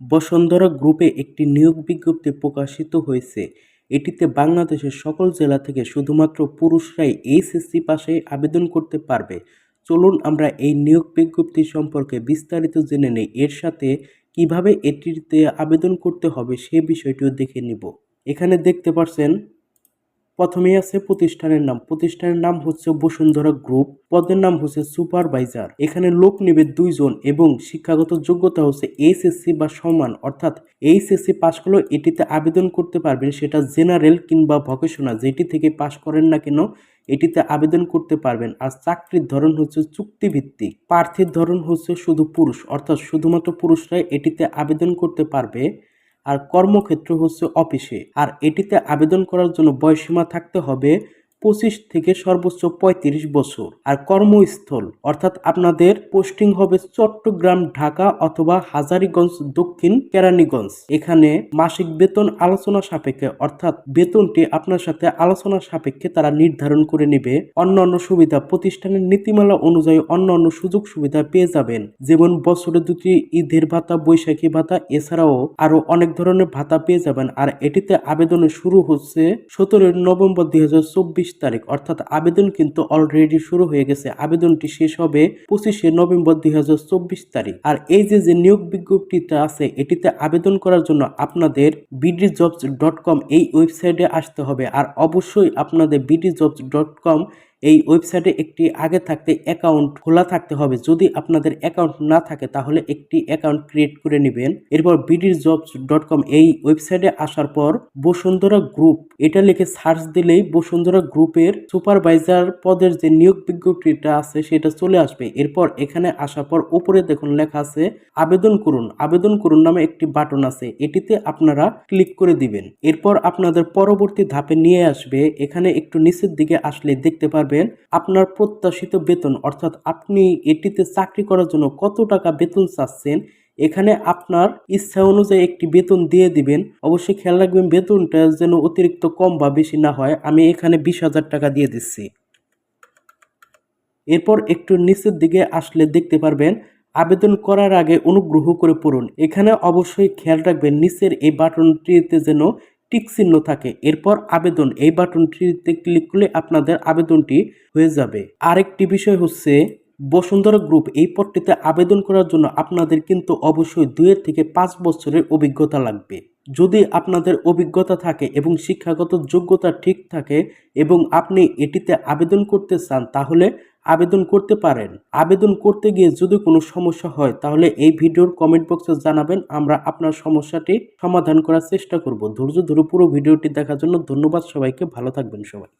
বসুন্ধরা গ্রুপে একটি নিয়োগ বিজ্ঞপ্তি প্রকাশিত হয়েছে। এটিতে বাংলাদেশের সকল জেলা থেকে শুধুমাত্র পুরুষরাই এইচএসসি পাশে আবেদন করতে পারবে। চলুন আমরা এই নিয়োগ বিজ্ঞপ্তি সম্পর্কে বিস্তারিত জেনে নেই। এর সাথে কীভাবে এটিতে আবেদন করতে হবে সে বিষয়টিও দেখে নিব। এখানে দেখতে পাচ্ছেন প্রথমেই আছে প্রতিষ্ঠানের নাম। প্রতিষ্ঠানের নাম হচ্ছে বসুন্ধরা গ্রুপ। পদের নাম হচ্ছে সুপারভাইজার। এখানে লোক নেবে দুইজন এবং শিক্ষাগত যোগ্যতা হচ্ছে এইচএসসি বা সমান। অর্থাৎ এইচএসসি পাশ করলেও এটিতে আবেদন করতে পারবেন সেটা জেনারেল কিংবা ভকেশনাল। যেটি থেকে পাশ করেন না কেন, এটিতে আবেদন করতে পারবেন। আর চাকরির ধরন হচ্ছে চুক্তিভিত্তিক। প্রার্থীর ধরন হচ্ছে শুধু পুরুষ। অর্থাৎ শুধুমাত্র পুরুষরাই এটিতে আবেদন করতে পারবে। আর কর্মক্ষেত্র হচ্ছে অফিসে। আর এটিতে আবেদন করার জন্য বয়সীমা থাকতে হবে পঁচিশ থেকে সর্বোচ্চ পঁয়ত্রিশ বছর। আর কর্মস্থল, অর্থাৎ আপনাদের পোস্টিং হবে চট্টগ্রাম, ঢাকা অথবা হাজারীগঞ্জ, দক্ষিণ কেরানীগঞ্জ। এখানে মাসিক বেতন আলোচনা সাপেক্ষে, অর্থাৎ বেতনটি আপনার সাথে আলোচনা সাপেক্ষে তারা নির্ধারণ করে নেবে। অন্যান্য সুবিধা প্রতিষ্ঠানের নীতিমালা অনুযায়ী অন্যান্য সুযোগ সুবিধা পেয়ে যাবেন। যেমন বছরে দুটি ঈদের ভাতা, বৈশাখী ভাতা, এছাড়াও আরও অনেক ধরনের ভাতা পেয়ে যাবেন। আর এটিতে আবেদনের শুরু হচ্ছে সতেরোই নভেম্বর দুই হাজার চব্বিশ তারিখ। অর্থাৎ আবেদন কিন্তু অলরেডি শুরু হয়ে গেছে। আবেদনটি শেষ হবে পঁচিশে নভেম্বর দুই হাজার চব্বিশ তারিখ। আর এই যে যে নিয়োগ বিজ্ঞপ্তিটা আছে, এটিতে আবেদন করার জন্য আপনাদের বিডি জবস ডট কম এই ওয়েবসাইটে আসতে হবে। আর অবশ্যই আপনাদের বিডি জবস ডট কম এই ওয়েবসাইটে একটি আগে থাকতে অ্যাকাউন্ট খোলা থাকতে হবে। যদি আপনাদের অ্যাকাউন্ট না থাকে, তাহলে একটি অ্যাকাউন্ট ক্রিয়েট করে নেবেন। এরপর বিডির জবস ডট কম এই ওয়েবসাইটে আসার পর বসুন্ধরা গ্রুপ, এটা লিখে সার্চ দিলেই বসুন্ধরা গ্রুপের সুপারভাইজার পদের যে নিয়োগ বিজ্ঞপ্তিটা আছে, সেটা চলে আসবে। এরপর এখানে আসার পর উপরে দেখুন লেখা আছে, আবেদন করুন। আবেদন করুন নামে একটি বাটন আছে, এটিতে আপনারা ক্লিক করে দিবেন। এরপর আপনাদের পরবর্তী ধাপে নিয়ে আসবে। এখানে একটু নিচের দিকে আসলে দেখতে পারবেন আপনার প্রত্যাশিত বেতন। অর্থাৎ আপনি এটিতে চাকরি করার জন্য কত টাকা বেতন চাচ্ছেন, এখানে আপনার ইচ্ছা অনুযায়ী একটি বেতন দিয়ে দিবেন। অবশ্যই খেয়াল রাখবেন, বেতনটা যেন অতিরিক্ত কম বা বেশি না হয়। আমি এখানে বিশ হাজার টাকা দিয়ে দিচ্ছি। এরপর একটু নিচের দিকে আসলে দেখতে পারবেন, আবেদন করার আগে অনুগ্রহ করে পড়ুন। এখানে অবশ্যই খেয়াল রাখবেন, নিচের এই বাটনটিতে যেন টিক চিহ্ন থাকে। এরপর আবেদন, এই বাটনটিতে ক্লিক করলে আপনাদের আবেদনটি হয়ে যাবে। আরেকটি বিষয় হচ্ছে, বসুন্ধরা গ্রুপ এই পদটিতে আবেদন করার জন্য আপনাদের কিন্তু অবশ্যই দুইয়ের থেকে পাঁচ বছরের অভিজ্ঞতা লাগবে। যদি আপনাদের অভিজ্ঞতা থাকে এবং শিক্ষাগত যোগ্যতা ঠিক থাকে এবং আপনি এটিতে আবেদন করতে চান, তাহলে আবেদন করতে পারেন। আবেদন করতে গিয়ে যদি কোনো সমস্যা হয়, তাহলে এই ভিডিওর কমেন্ট বক্সে জানাবেন। আমরা আপনার সমস্যাটি সমাধান করার চেষ্টা করব। ধৈর্য ধরে পুরো ভিডিওটি দেখার জন্য ধন্যবাদ সবাইকে। ভালো থাকবেন সবাই।